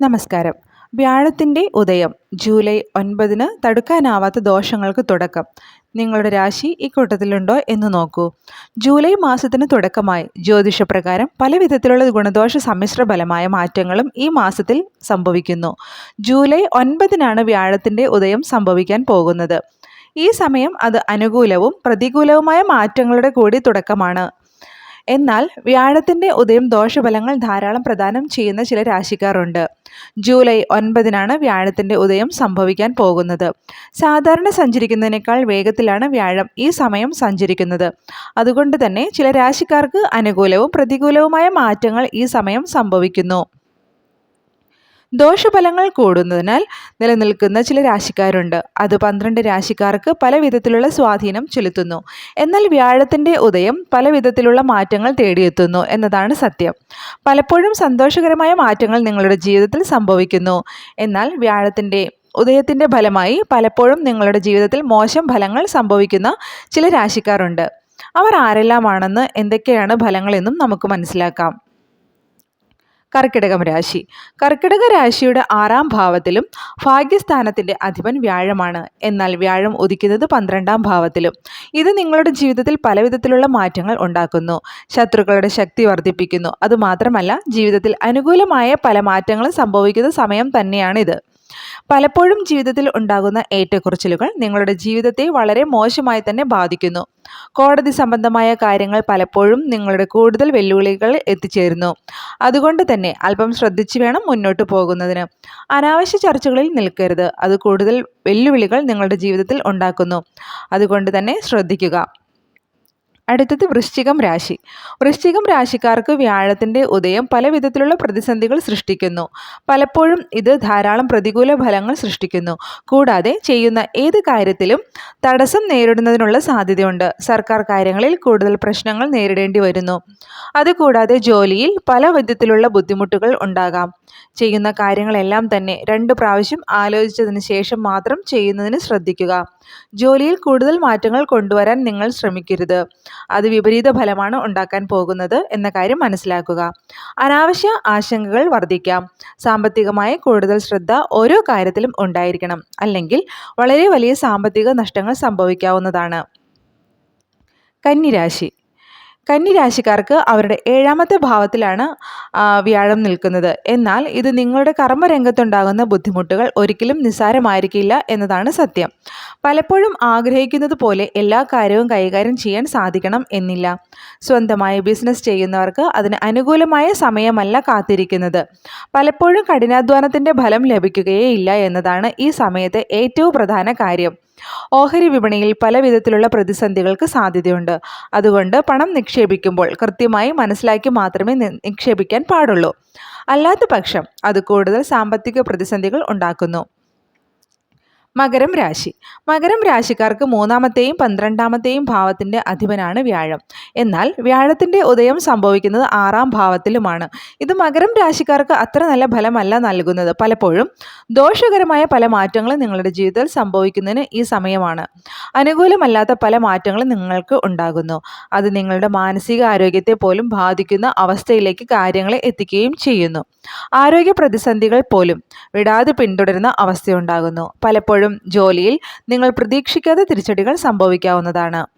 നമസ്കാരം. വ്യാഴത്തിന്റെ ഉദയം ജൂലൈ ഒൻപതിന് തടുക്കാനാവാത്ത ദോഷങ്ങൾക്ക് തുടക്കം. നിങ്ങളുടെ രാശി ഇക്കൂട്ടത്തിലുണ്ടോ എന്ന് നോക്കൂ. ജൂലൈ മാസത്തിന് തുടക്കമായി. ജ്യോതിഷപ്രകാരം പല വിധത്തിലുള്ള ഗുണദോഷ സമ്മിശ്ര ഫലമായ മാറ്റങ്ങളും ഈ മാസത്തിൽ സംഭവിക്കുന്നു. ജൂലൈ ഒൻപതിനാണ് വ്യാഴത്തിന്റെ ഉദയം സംഭവിക്കാൻ പോകുന്നത്. ഈ സമയം അത് അനുകൂലവും പ്രതികൂലവുമായ മാറ്റങ്ങളുടെ കൂടി തുടക്കമാണ്. എന്നാൽ വ്യാഴത്തിന്റെ ഉദയം ദോഷഫലങ്ങൾ ധാരാളം പ്രദാനം ചെയ്യുന്ന ചില രാശിക്കാരുണ്ട്. ജൂലൈ ഒൻപതിനാണ് വ്യാഴത്തിന്റെ ഉദയം സംഭവിക്കാൻ പോകുന്നത്. സാധാരണ സഞ്ചരിക്കുന്നതിനേക്കാൾ വേഗത്തിലാണ് വ്യാഴം ഈ സമയം സഞ്ചരിക്കുന്നത്. അതുകൊണ്ട് തന്നെ ചില രാശിക്കാർക്ക് അനുകൂലവും പ്രതികൂലവുമായ മാറ്റങ്ങൾ ഈ സമയം സംഭവിക്കുന്നു. ദോഷഫലങ്ങൾ കൂടുന്നതിനാൽ നിലനിൽക്കുന്ന ചില രാശിക്കാരുണ്ട്. അത് പന്ത്രണ്ട് രാശിക്കാർക്ക് പല വിധത്തിലുള്ള സ്വാധീനം ചെലുത്തുന്നു. എന്നാൽ വ്യാഴത്തിന്റെ ഉദയം പല വിധത്തിലുള്ള മാറ്റങ്ങൾ തേടിയെത്തുന്നു എന്നതാണ് സത്യം. പലപ്പോഴും സന്തോഷകരമായ മാറ്റങ്ങൾ നിങ്ങളുടെ ജീവിതത്തിൽ സംഭവിക്കുന്നു. എന്നാൽ വ്യാഴത്തിന്റെ ഉദയത്തിന്റെ ഫലമായി പലപ്പോഴും നിങ്ങളുടെ ജീവിതത്തിൽ മോശം ഫലങ്ങൾ സംഭവിക്കുന്ന ചില രാശിക്കാരുണ്ട്. അവർ ആരെല്ലാമാണെന്ന് എന്തൊക്കെയാണ് ഫലങ്ങളെന്നും നമുക്ക് മനസ്സിലാക്കാം. കർക്കിടകം രാശി. കർക്കിടക രാശിയുടെ ആറാം ഭാവത്തിലും ഭാഗ്യസ്ഥാനത്തിന്റെ അധിപൻ വ്യാഴമാണ്. എന്നാൽ വ്യാഴം ഉദിക്കുന്നത് പന്ത്രണ്ടാം ഭാവത്തിലും. ഇത് നിങ്ങളുടെ ജീവിതത്തിൽ പലവിധത്തിലുള്ള മാറ്റങ്ങൾ ഉണ്ടാക്കുന്നു. ശത്രുക്കളുടെ ശക്തി വർദ്ധിപ്പിക്കുന്നു. അതുമാത്രമല്ല ജീവിതത്തിൽ അനുകൂലമായ പല മാറ്റങ്ങളും സംഭവിക്കുന്ന സമയം തന്നെയാണിത്. പലപ്പോഴും ജീവിതത്തിൽ ഉണ്ടാകുന്ന ഏറ്റക്കുറച്ചിലുകൾ നിങ്ങളുടെ ജീവിതത്തെ വളരെ മോശമായി തന്നെ ബാധിക്കുന്നു. കോടതി സംബന്ധമായ കാര്യങ്ങൾ പലപ്പോഴും നിങ്ങളുടെ കൂടുതൽ വെല്ലുവിളികൾ എത്തിച്ചേരുന്നു. അതുകൊണ്ട് തന്നെ അല്പം ശ്രദ്ധിച്ചു വേണം മുന്നോട്ട് പോകുന്നതിന്. അനാവശ്യ ചർച്ചകളിൽ നിൽക്കരുത്. അത് കൂടുതൽ വെല്ലുവിളികൾ നിങ്ങളുടെ ജീവിതത്തിൽ ഉണ്ടാക്കുന്നു. അതുകൊണ്ട് തന്നെ ശ്രദ്ധിക്കുക. അടുത്തത് വൃശ്ചികം രാശി. വൃശ്ചികം രാശിക്കാർക്ക് വ്യാഴത്തിന്റെ ഉദയം പല വിധത്തിലുള്ള പ്രതിസന്ധികൾ സൃഷ്ടിക്കുന്നു. പലപ്പോഴും ഇത് ധാരാളം പ്രതികൂല ഫലങ്ങൾ സൃഷ്ടിക്കുന്നു. കൂടാതെ ചെയ്യുന്ന ഏത് കാര്യത്തിലും തടസ്സം നേരിടുന്നതിനുള്ള സാധ്യതയുണ്ട്. സർക്കാർ കാര്യങ്ങളിൽ കൂടുതൽ പ്രശ്നങ്ങൾ നേരിടേണ്ടി വരുന്നു. അതുകൂടാതെ ജോലിയിൽ പല വിധത്തിലുള്ള ബുദ്ധിമുട്ടുകൾ ഉണ്ടാകാം. ചെയ്യുന്ന കാര്യങ്ങളെല്ലാം തന്നെ രണ്ട് പ്രാവശ്യം ആലോചിച്ചതിന് ശേഷം മാത്രം ചെയ്യുന്നതിന് ശ്രദ്ധിക്കുക. ജോലിയിൽ കൂടുതൽ മാറ്റങ്ങൾ കൊണ്ടുവരാൻ നിങ്ങൾ ശ്രമിക്കരുത്. അത് വിപരീത ഫലമാണ് ഉണ്ടാക്കാൻ പോകുന്നത് എന്ന കാര്യം മനസ്സിലാക്കുക. അനാവശ്യ ആശങ്കകൾ വർദ്ധിക്കാം. സാമ്പത്തികമായി കൂടുതൽ ശ്രദ്ധ ഓരോ കാര്യത്തിലും ഉണ്ടായിരിക്കണം. അല്ലെങ്കിൽ വളരെ വലിയ സാമ്പത്തിക നഷ്ടങ്ങൾ സംഭവിക്കാവുന്നതാണ്. കന്നിരാശി. കന്നിരാശിക്കാർക്ക് അവരുടെ ഏഴാമത്തെ ഭാവത്തിലാണ് വ്യാഴം നിൽക്കുന്നത്. എന്നാൽ ഇത് നിങ്ങളുടെ കർമ്മരംഗത്തുണ്ടാകുന്ന ബുദ്ധിമുട്ടുകൾ ഒരിക്കലും നിസ്സാരമായിരിക്കില്ല എന്നതാണ് സത്യം. പലപ്പോഴും ആഗ്രഹിക്കുന്നത് പോലെ എല്ലാ കാര്യവും കൈകാര്യം ചെയ്യാൻ സാധിക്കണം എന്നില്ല. സ്വന്തമായി ബിസിനസ് ചെയ്യുന്നവർക്ക് അതിന് അനുകൂലമായ സമയമല്ല കാത്തിരിക്കുന്നത്. പലപ്പോഴും കഠിനാധ്വാനത്തിന്റെ ഫലം ലഭിക്കുകയേ ഇല്ല എന്നതാണ് ഈ സമയത്തെ ഏറ്റവും പ്രധാന കാര്യം. ഓഹരി വിപണിയിൽ പല വിധത്തിലുള്ള പ്രതിസന്ധികൾക്ക് സാധ്യതയുണ്ട്. അതുകൊണ്ട് പണം നിക്ഷേപിക്കുമ്പോൾ കൃത്യമായി മനസ്സിലാക്കി മാത്രമേ നിക്ഷേപിക്കാൻ പാടുള്ളൂ. അല്ലാത്ത പക്ഷം അത് കൂടുതൽ സാമ്പത്തിക പ്രതിസന്ധികൾ ഉണ്ടാക്കുന്നു. മകരം രാശി. മകരം രാശിക്കാർക്ക് മൂന്നാമത്തെയും പന്ത്രണ്ടാമത്തെയും ഭാവത്തിന്റെ അധിപനാണ് വ്യാഴം. എന്നാൽ വ്യാഴത്തിന്റെ ഉദയം സംഭവിക്കുന്നത് ആറാം ഭാവത്തിലുമാണ്. ഇത് മകരം രാശിക്കാർക്ക് അത്ര നല്ല ഫലമല്ല നൽകുന്നത്. പലപ്പോഴും ദോഷകരമായ പല മാറ്റങ്ങളും നിങ്ങളുടെ ജീവിതത്തിൽ സംഭവിക്കുന്നതിന് ഈ സമയമാണ്. അനുകൂലമല്ലാത്ത പല മാറ്റങ്ങളും നിങ്ങൾക്ക് ഉണ്ടാകുന്നു. അത് നിങ്ങളുടെ മാനസിക ആരോഗ്യത്തെ പോലും ബാധിക്കുന്ന അവസ്ഥയിലേക്ക് കാര്യങ്ങളെ എത്തിക്കുകയും ചെയ്യുന്നു. ആരോഗ്യ പ്രതിസന്ധികൾ പോലും വിടാതെ പിന്തുടരുന്ന അവസ്ഥയുണ്ടാകുന്നു. പലപ്പോഴും ജോലിയിൽ നിങ്ങൾ പ്രതീക്ഷിക്കാത്ത തിരിച്ചടികൾ സംഭവിക്കാവുന്നതാണ്.